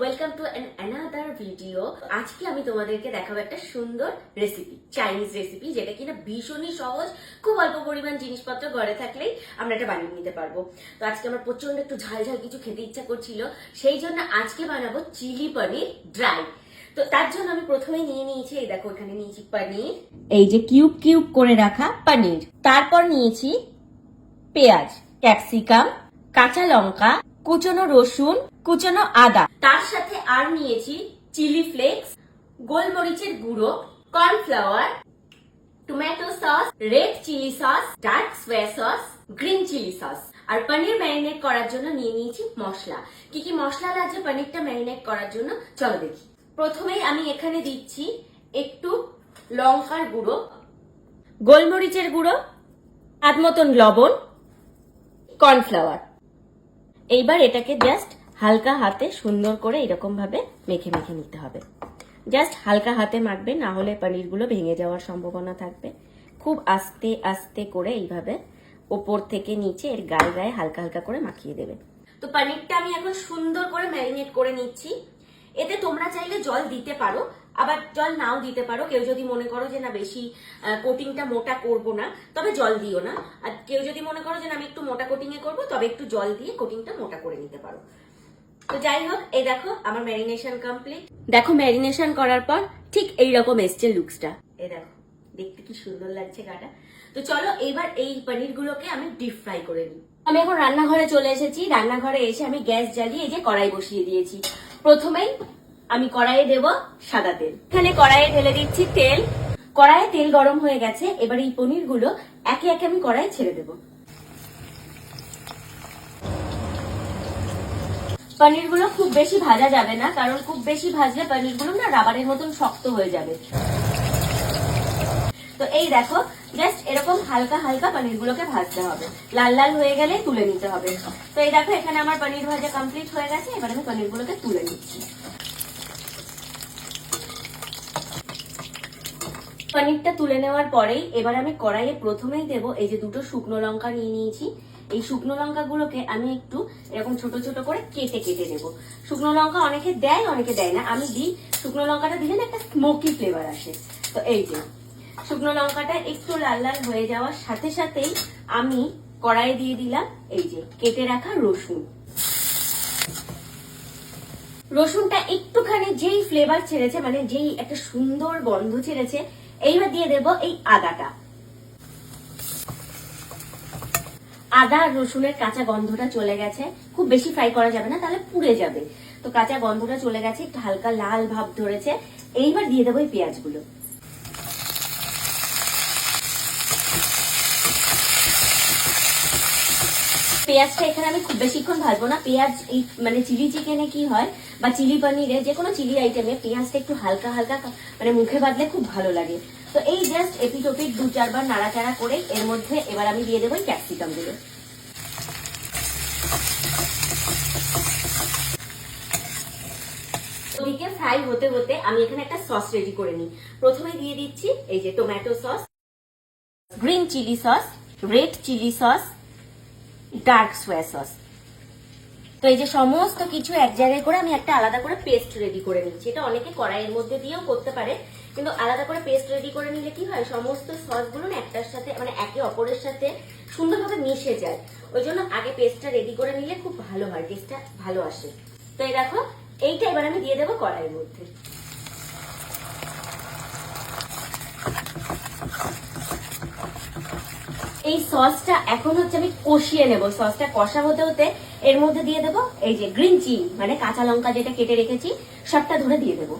Welcome to an another video আজকে আমি তোমাদেরকে দেখাবো একটা সুন্দর রেসিপি চাইনিজ রেসিপি যেটা কিনা ভীষণই সহজ, খুব অল্প পরিমাণ জিনিসপত্র ঘরে থাকলেই আমরা এটা বানিয়ে নিতে পারব। তো আজকে আমার প্রচণ্ড একটু ঝাল ঝাল কিছু খেতে ইচ্ছা করছিল, সেই জন্য আজকে বানাবো চিলি পনির ড্রাই তো তার জন্য আমি প্রথমে নিয়ে নিয়েছি, এই দেখো এখানে নিয়েছি পনির, এই যে কিউব কিউব করে রাখা পনির। তারপর নিয়েছি পেঁয়াজ ক্যাপসিকাম কাঁচা লঙ্কা কুচনো রসুন, কুচনো আদা। তার সাথে আর নিয়েছি চিলি ফ্লেক্স, গোলমরিচের গুঁড়ো, cornflour, tomato sauce, red chilli sauce, dark soya sauce, green chilli sauce. আর পনির ম্যারিনেট করার জন্য নিয়ে নিয়েছি মশলা। কি কি মশলা লাগছে পনিরটা ম্যারিনেট করার জন্য? চলো দেখি। প্রথমেই আমি এখানে দিচ্ছি একটু লঙ্কার গুঁড়ো, গোলমরিচের গুঁড়ো হাত মতন লবণ, কর্নফ্লাওয়ার। এইবার এটাকে জাস্ট হালকা হাতে সুন্দর করে এরকম ভাবে মেখে মেখে নিতে হবে। জাস্ট হালকা হাতে মাখবে, না হলে পনিরগুলো ভেঙে যাওয়ার সম্ভাবনা থাকবে। খুব আস্তে আস্তে করে এইভাবে ওপর থেকে নিচে এর গায়ে গায়ে হালকা হালকা করে মাখিয়ে দেবে। তো পনিরটা আমি এখন সুন্দর করে ম্যারিনেট করে নিচ্ছি। এতে তোমরা চাইলে জল দিতে পারো আবার জল নাও দিতে পারো। কেউ যদি মনে করো যে না বেশি কোটিংটা মোটা করব না, তবে জল দিও না। আর কেউ যদি মনে করো যে না আমি একটু মোটা কোটিং এ করব, তবে একটু জল দিয়ে কোটিংটা মোটা করে নিতে পারো। তো যাই হোক এই দেখো, আমার ম্যারিনেশন কমপ্লিট দেখো ম্যারিনেশন করার পর ঠিক এই রকম এসছে লুকসটা এই দেখো, দেখতে কি সুন্দর লাগছে গাটা। তো চলো এইবার এই পনির গুলোকে আমি ডিপ ফ্রাই করে নিই। আমি এখন রান্নাঘরে চলে এসেছি। রান্নাঘরে এসে আমি গ্যাস জ্বালিয়ে এই যে কড়াই বসিয়ে দিয়েছি। প্রথমেই আমি কড়াইয়ে দেব সাদা তেল। এখানে কড়াইয়ে ঢেলে দিচ্ছি তেল। কড়াইয়ে তেল গরম হয়ে গেছে, এবার এই পনিরগুলো একে একে আমি কড়াই ছেড়ে দেবো। পনিরগুলো খুব বেশি ভাজা যাবে না, কারণ খুব বেশি ভাজলে পনিরগুলো না রাবারের মতন শক্ত হয়ে যাবে। তো এই দেখো জাস্ট এরকম হালকা হালকা পনির গুলোকে ভাজতে হবে। লাল লাল হয়ে গেলে তুলে নিতে হবে। তো এই দেখো, এখানে আমার পনির ভাজা কমপ্লিট হয়ে গেছে, এবার আমি পনির গুলোকে তুলে নিচ্ছি। পনিরটা তুলে নেওয়ার পরেই এবার আমি কড়াইয়ে প্রথমেই দেব এই যে দুটো শুকনো লঙ্কা নিয়ে নিয়েছি। এই শুকনো লঙ্কাগুলোকে আমি একটু এরকম ছোট ছোট করে কেটে কেটে দেবো। শুকনো লঙ্কা অনেকে দেয় অনেকে দেয় না। আমি দিই, শুকনো লঙ্কাটা দিলে না একটা স্মোকি ফ্লেভার আসে। তো এই যে, শুকনো লঙ্কাটা একটু লাল লাল হয়ে যাওয়ার সাথে সাথেই আমি কড়াইয়ে দিয়ে দিলাম এই যে কেটে রাখা রসুন। রসুনটা একটুখানি যেই ফ্লেভার ছেড়েছে মানে যেই একটা সুন্দর গন্ধ ছেড়েছে এইবার দিয়ে দেব এই আদাটা। আদা আর রসুনের কাঁচা গন্ধটা চলে গেছে। খুব বেশি ফ্রাই করা যাবে না, তাহলে পুড়ে যাবে। তো কাঁচা গন্ধটা চলে গেছে, একটু হালকা লাল ভাব ধরেছে। এইবার দিয়ে দেবো এই পেঁয়াজগুলো। পেঁয়াজটা এখানে আমি খুব বেশিক্ষণ ভাজবো না। পেঁয়াজ এই মানে চিলি চিকেনে কি হয় বা চিলি পনিরে যে কোনো চিলি আইটেমে পেঁয়াজটা একটু হালকা হালকা মানে মুখে বাঁধলে খুব ভালো লাগে। তো এই জাস্ট এপিট ওপিট দু চারবার নাড়াচাড়া করে এর মধ্যে এবার আমি দিয়ে দেবো ক্যাপসিকামগুলো। ওদিকে ফ্রাই হতে হতে আমি এখানে একটা সস রেডি করে নিই। প্রথমে দিয়ে দিচ্ছি এই যে tomato sauce green chilli sauce red chilli sauce dark soya sauce তো এই যে সমস্ত কিছু এক জায়গায় করে আমি একটা আলাদা করে পেস্ট রেডি করে নিচ্ছি এটা অনেকে কড়াইয়ের মধ্যে দিয়েও করতে পারে, কিন্তু আলাদা করে পেস্ট রেডি করে নিলে কি হয়, সমস্ত সসগুলো না একটার সাথে মানে একে অপরের সাথে সুন্দরভাবে মিশে যায়। ওই জন্য আগে পেস্টটা রেডি করে নিলে খুব ভালো হয় টেস্টটা ভালো আসে। তো এই দেখো, এইটা এবার আমি দিয়ে দেবো কড়াইয়ের মধ্যে। এই সসটা এখন হচ্ছে আমি কষিয়ে নেব। সসটা কষা হতে হতে এর মধ্যে দিয়ে দেবো এই যে গ্রিন চিলি মানে কাঁচা লঙ্কা যেটা কেটে রেখেছি, সবটা ধরে দিয়ে দেবো।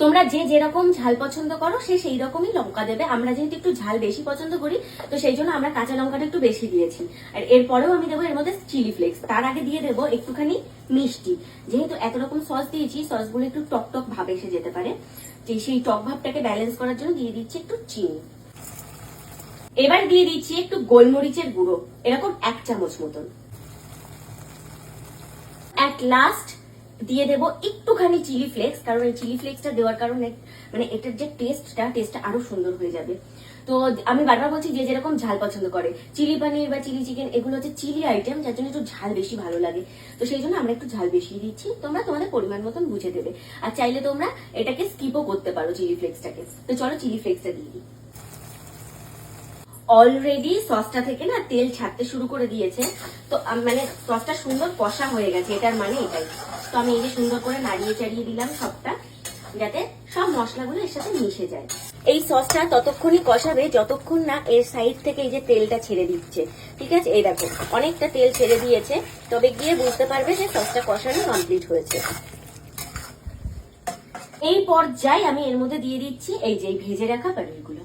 তোমরা যে যেরকম ঝাল পছন্দ করো, সে সেই রকমই লঙ্কা দেবে। আমরা যেহেতু একটু ঝাল বেশি পছন্দ করি, তো সেই জন্য আমরা কাঁচা লঙ্কাটা একটু বেশি দিয়েছি। আর এরপরেও আমি দেবো এর মধ্যে চিলি ফ্লেক্স। তার আগে দিয়ে দেবো একটুখানি মিষ্টি। যেহেতু এত রকম সস দিয়েছি, সসগুলো একটু টক টক ভাব এসে যেতে পারে। যে সেই টক ভাবটাকে ব্যালেন্স করার জন্য দিয়ে দিচ্ছি একটু চিনি। এবার দিয়ে দিচ্ছি একটু গোলমরিচের গুঁড়ো। এরকম এক চামচ মতন। অ্যাট লাস্ট দিয়ে দেব একটুখানি চিলি ফ্লেক্স কারণ এই চিলি ফ্লেক্সটা দেওয়ার কারণে মানে এটার যে টেস্টটা টেস্টটা আরও সুন্দর হয়ে যাবে। তো আমি বারবার বলছি যে যেরকম ঝাল পছন্দ করে চিলি পানির বা চিলি চিকেন এগুলো হচ্ছে চিলি আইটেম যার জন্য একটু ঝাল বেশি ভালো লাগে। তো সেই জন্য আমরা একটু ঝাল বেশি দিচ্ছি, তোমরা তোমাদের পরিমাণ মতন বুঝে দেবে। আর চাইলে তোমরা এটাকে স্কিপও করতে পারো চিলি ফ্লেক্সটাকে তো চলো চিলি ফ্লেক্সটা দিয়ে দিই। অলরেডি সসটা থেকে না তেল ছাড়তে শুরু করে দিয়েছে। তো মানে সসটা সুন্দর কষা হয়ে গেছে, এটার মানে এটাই। তো আমি এই যে সুন্দর করে নাড়িয়ে চাড়িয়ে দিলাম সবটা, যাতে সব মশলাগুলো এর সাথে মিশে যায়। এই সসটা ততক্ষণই কষাবে, যতক্ষণ না এর সাইড থেকে এই যে তেলটা ছেড়ে দিচ্ছে। ঠিক আছে? এই দেখো, অনেকটা তেল ছেড়ে দিয়েছে। তবে গিয়ে বুঝতে পারবে যে সসটা কষানো কমপ্লিট হয়েছে। এই পর্যায়ে আমি এর মধ্যে দিয়ে দিচ্ছি এই যে ভেজে রাখা পনিরগুলো।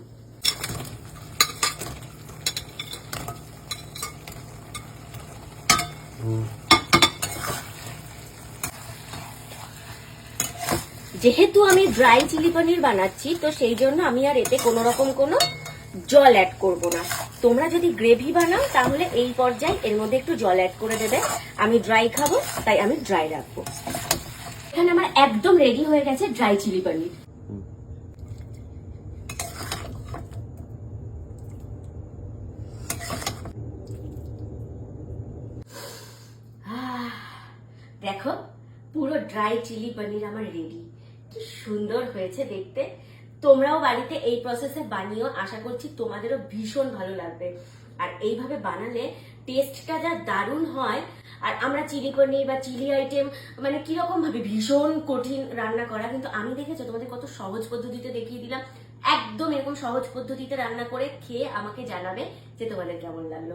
যেহেতু আমি ড্রাই চিলি পনির বানাচ্ছি, তো সেই জন্য আমি আর এতে কোনো রকম কোনো জল অ্যাড করব না। তোমরা যদি গ্রেভি বানাও, তাহলে এই পর্যায়ে এর মধ্যে একটু জল অ্যাড করে দেবে। আমি ড্রাই খাব, তাই আমি ড্রাই রাখব। এখানে আমার একদম রেডি হয়ে গেছে ড্রাই চিলি পনির দেখো, পুরো ড্রাই চিলি পনির আমার রেডি কি সুন্দর হয়েছে দেখতে। তোমরাও বাড়িতে এই প্রসেসে বানিয়েও আশা করছি তোমাদেরও ভীষণ ভালো লাগবে। আর এইভাবে বানালে টেস্টটা যা দারুণ হয়, আর আমরা চিলি পনির বা চিলি আইটেম মানে কীরকম ভাবে ভীষণ কঠিন রান্না করা, কিন্তু আমি দেখেছ তোমাদের কত সহজ পদ্ধতিতে দেখিয়ে দিলাম। একদম এরকম সহজ পদ্ধতিতে রান্না করে খেয়ে আমাকে জানাবে যে তোমাদের কেমন লাগল।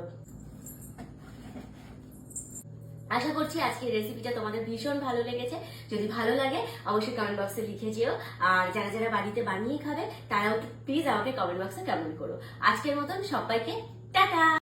আশা করছি আজকের রেসিপিটা তোমাদের ভীষণ ভালো লেগেছে। যদি ভালো লাগে, অবশ্যই কমেন্ট বক্সে লিখে যেও। আর যারা যারা বাড়িতে বানিয়ে খাবে, তারাও প্লিজ আমাকে কমেন্ট বক্সে কমেন্ট করো। আজকের মতন সবাইকে, টাটা!